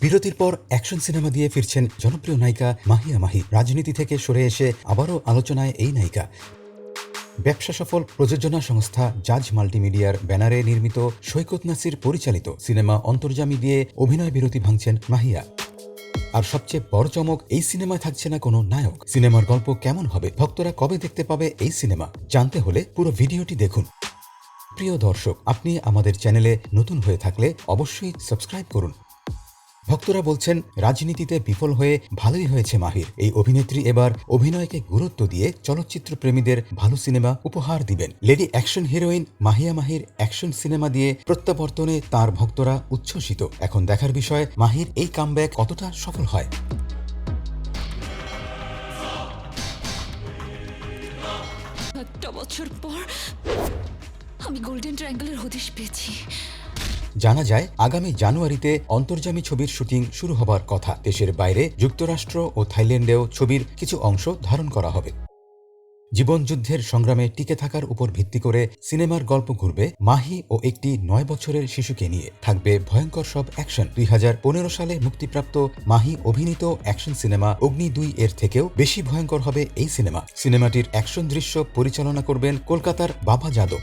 বিরতির পর action cinema দিয়ে ফিরছেন জনপ্রিয় নায়িকা মাহিয়া মাহি। রাজনীতি থেকে সরে এসে আবারও আলোচনায় এই নায়িকা। ব্যবসা সফল প্রযোজনা সংস্থা জাজ মাল্টিমিডিয়ার ব্যানারে নির্মিত সৈকত নাসির পরিচালিত সিনেমা অন্তর্জামী দিয়ে অভিনয় বিরতি ভাঙছেন মাহিয়া। আর সবচেয়ে বড় চমক, এই সিনেমায় থাকছে না কোনো নায়ক। সিনেমার গল্প কেমন হবে, ভক্তরা কবে দেখতে পাবে এই সিনেমা, জানতে হলে পুরো ভিডিওটি দেখুন। প্রিয় দর্শক, আপনি আমাদের চ্যানেলে নতুন হয়ে থাকলে অবশ্যই সাবস্ক্রাইব করুন। ভক্তরা বলছেন, রাজনীতিতে বিফল হয়ে ভালোই হয়েছে মাহির। এই অভিনেত্রী এবার অভিনয়কে গুরুত্ব দিয়ে চলচ্চিত্র প্রেমীদের ভালো সিনেমা উপহার দিবেন। লেডি অ্যাকশন হিরোইন মাহিয়া মাহির অ্যাকশন সিনেমা দিয়ে প্রত্যাবর্তনে তার ভক্তরা উচ্ছ্বসিত। এখন দেখার বিষয়, মাহির এই কামব্যাক কতটা সফল হয়? বছর পর আমি গোল্ডেন ট্রায়াঙ্গেলের হদিশ পেয়েছি। জানা যায়, আগামী জানুয়ারিতে অন্তর্জামী ছবির শুটিং শুরু হবার কথা। দেশের বাইরে, যুক্তরাষ্ট্র ও থাইল্যান্ডেও ছবির কিছু অংশ ধারণ করা হবে। জীবনযুদ্ধের সংগ্রামে টিকে থাকার উপর ভিত্তি করে সিনেমার গল্প ঘুরবে মাহি ও একটি নয় বছরের শিশুকে নিয়ে। থাকবে ভয়ঙ্কর সব অ্যাকশন। দুই হাজার পনেরো সালে মুক্তিপ্রাপ্ত মাহি অভিনীত অ্যাকশন সিনেমা অগ্নি দুই এর থেকেও বেশি ভয়ঙ্কর হবে এই সিনেমা। সিনেমাটির অ্যাকশন দৃশ্য পরিচালনা করবেন কলকাতার বাবা যাদব।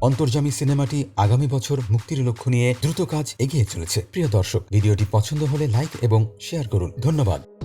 অন্তর্জামী সিনেমাটি আগামী বছর মুক্তির লক্ষ্য নিয়ে দ্রুত কাজ এগিয়ে চলেছে। প্রিয় দর্শক, ভিডিওটি পছন্দ হলে লাইক এবং শেয়ার করুন। ধন্যবাদ।